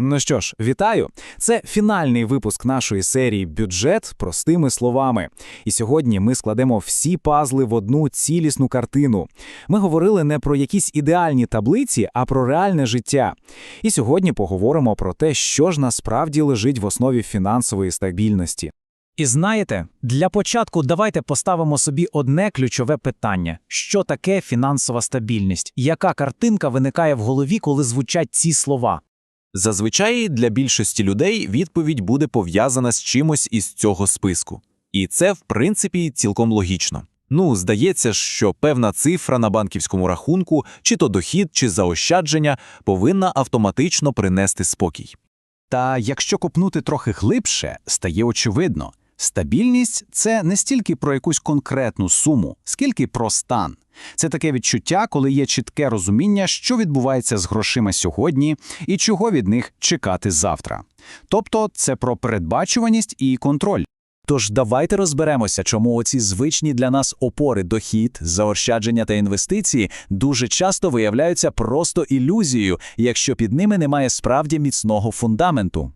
Ну що ж, вітаю! Це фінальний випуск нашої серії Бюджет простими словами. І сьогодні ми складемо всі пазли в одну цілісну картину. Ми говорили не про якісь ідеальні таблиці, а про реальне життя. І сьогодні поговоримо про те, що ж насправді лежить в основі фінансової стабільності. І знаєте, для початку давайте поставимо собі одне ключове питання: що таке фінансова стабільність? Яка картинка виникає в голові, коли звучать ці слова? Зазвичай для більшості людей відповідь буде пов'язана з чимось із цього списку. І це, в принципі, цілком логічно. Ну, здається що певна цифра на банківському рахунку, чи то дохід, чи заощадження, повинна автоматично принести спокій. Та якщо копнути трохи глибше, стає очевидно, стабільність це не стільки про якусь конкретну суму, скільки про стан. Це таке відчуття, коли є чітке розуміння, що відбувається з грошима сьогодні і чого від них чекати завтра. Тобто це про передбачуваність і контроль. Тож давайте розберемося, чому оці звичні для нас опори дохід, заощадження та інвестиції дуже часто виявляються просто ілюзією, якщо під ними немає справді міцного фундаменту.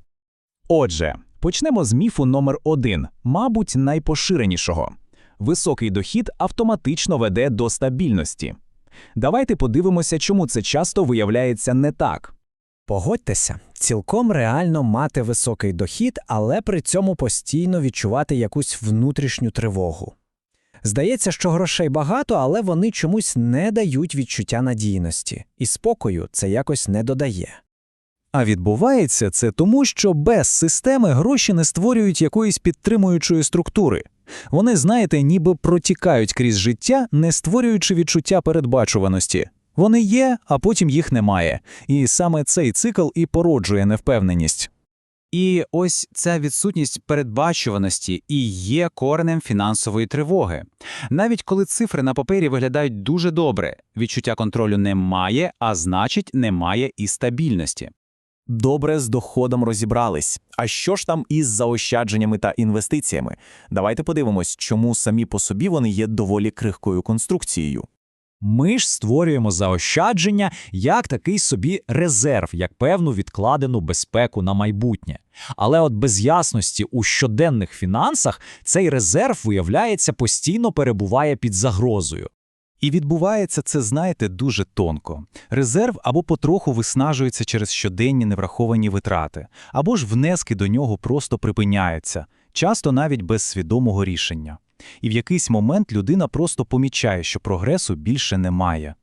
Отже, почнемо з міфу номер один, мабуть, найпоширенішого. Високий дохід автоматично веде до стабільності. Давайте подивимося, чому це часто виявляється не так. Погодьтеся, цілком реально мати високий дохід, але при цьому постійно відчувати якусь внутрішню тривогу. Здається, що грошей багато, але вони чомусь не дають відчуття надійності, і спокою це якось не додає. А відбувається це тому, що без системи гроші не створюють якоїсь підтримуючої структури. Вони, знаєте, ніби протікають крізь життя, не створюючи відчуття передбачуваності. Вони є, а потім їх немає. І саме цей цикл і породжує невпевненість. І ось ця відсутність передбачуваності і є коренем фінансової тривоги. Навіть коли цифри на папері виглядають дуже добре, відчуття контролю немає, а значить, немає і стабільності. Добре з доходом розібрались. А що ж там із заощадженнями та інвестиціями? Давайте подивимось, чому самі по собі вони є доволі крихкою конструкцією. Ми ж створюємо заощадження як такий собі резерв, як певну відкладену безпеку на майбутнє. Але от без ясності у щоденних фінансах цей резерв, виявляється, постійно перебуває під загрозою. І відбувається це, знаєте, дуже тонко. Резерв або потроху виснажується через щоденні невраховані витрати, або ж внески до нього просто припиняються, часто навіть без свідомого рішення. І в якийсь момент людина просто помічає, що прогресу більше немає.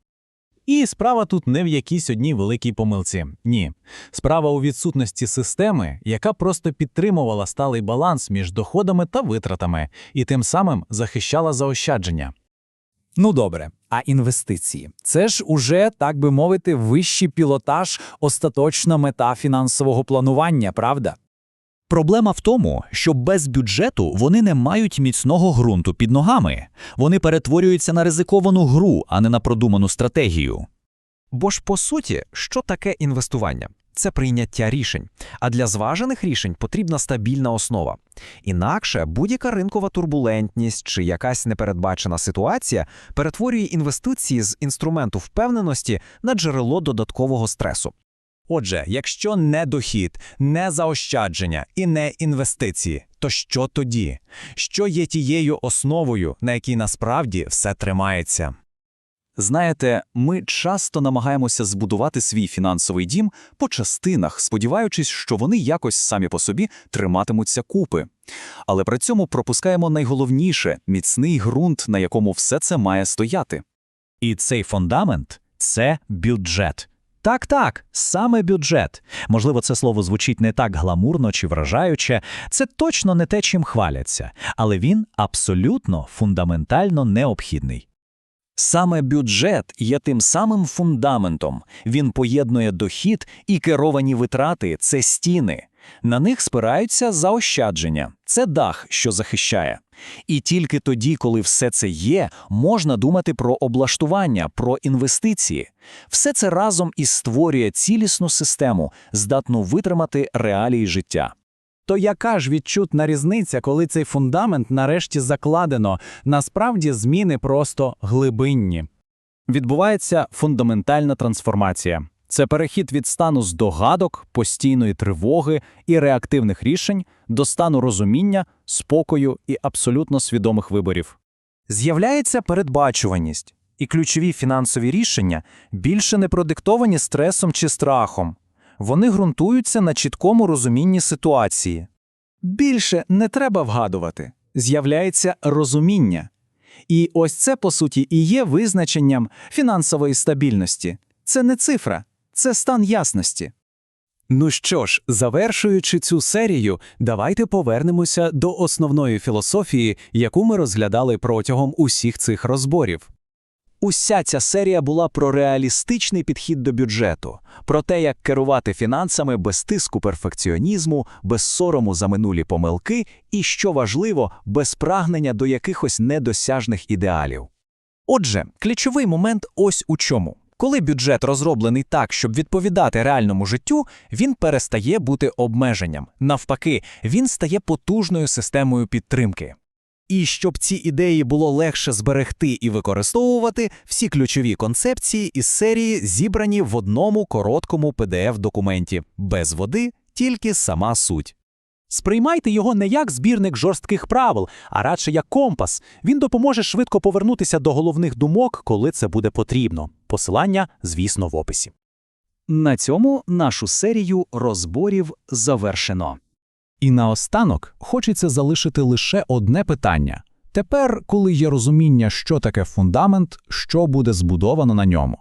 І справа тут не в якійсь одній великій помилці. Ні. Справа у відсутності системи, яка просто підтримувала сталий баланс між доходами та витратами, і тим самим захищала заощадження. Ну добре, а інвестиції це ж уже, так би мовити, вищий пілотаж, остаточна мета фінансового планування, правда? Проблема в тому, що без бюджету вони не мають міцного ґрунту під ногами. Вони перетворюються на ризиковану гру, а не на продуману стратегію. Бо ж по суті, що таке інвестування? Це прийняття рішень. А для зважених рішень потрібна стабільна основа. Інакше будь-яка ринкова турбулентність чи якась непередбачена ситуація перетворює інвестиції з інструменту впевненості на джерело додаткового стресу. Отже, якщо не дохід, не заощадження і не інвестиції, то що тоді? Що є тією основою, на якій насправді все тримається? Знаєте, ми часто намагаємося збудувати свій фінансовий дім по частинах, сподіваючись, що вони якось самі по собі триматимуться купи. Але при цьому пропускаємо найголовніше міцний ґрунт, на якому все це має стояти. І цей фундамент це бюджет. Так, так, саме бюджет. Можливо, це слово звучить не так гламурно чи вражаюче, це точно не те, чим хваляться, але він абсолютно фундаментально необхідний. Саме бюджет є тим самим фундаментом. Він поєднує дохід і керовані витрати це стіни. На них спираються заощадження, це дах, що захищає. І тільки тоді, коли все це є, можна думати про облаштування, про інвестиції. Все це разом і створює цілісну систему, здатну витримати реалії життя. То яка ж відчутна різниця, коли цей фундамент нарешті закладено, насправді зміни просто глибинні. Відбувається фундаментальна трансформація. Це перехід від стану здогадок, постійної тривоги і реактивних рішень до стану розуміння, спокою і абсолютно свідомих виборів. З'являється передбачуваність, і ключові фінансові рішення більше не продиктовані стресом чи страхом. Вони ґрунтуються на чіткому розумінні ситуації. Більше не треба вгадувати, з'являється розуміння. І ось це, по суті, і є визначенням фінансової стабільності. Це не цифра, це стан ясності. Ну що ж, завершуючи цю серію, давайте повернемося до основної філософії, яку ми розглядали протягом усіх цих розборів. Уся ця серія була про реалістичний підхід до бюджету, про те, як керувати фінансами без тиску перфекціонізму, без сорому за минулі помилки і, що важливо, без прагнення до якихось недосяжних ідеалів. Отже, ключовий момент ось у чому. Коли бюджет розроблений так, щоб відповідати реальному життю, він перестає бути обмеженням. Навпаки, він стає потужною системою підтримки. І щоб ці ідеї було легше зберегти і використовувати, всі ключові концепції із серії зібрані в одному короткому PDF-документі. Без води, тільки сама суть. Сприймайте його не як збірник жорстких правил, а радше як компас. Він допоможе швидко повернутися до головних думок, коли це буде потрібно. Посилання, звісно, в описі. На цьому нашу серію розборів завершено. І наостанок хочеться залишити лише одне питання. Тепер, коли є розуміння, що таке фундамент, що буде збудовано на ньому.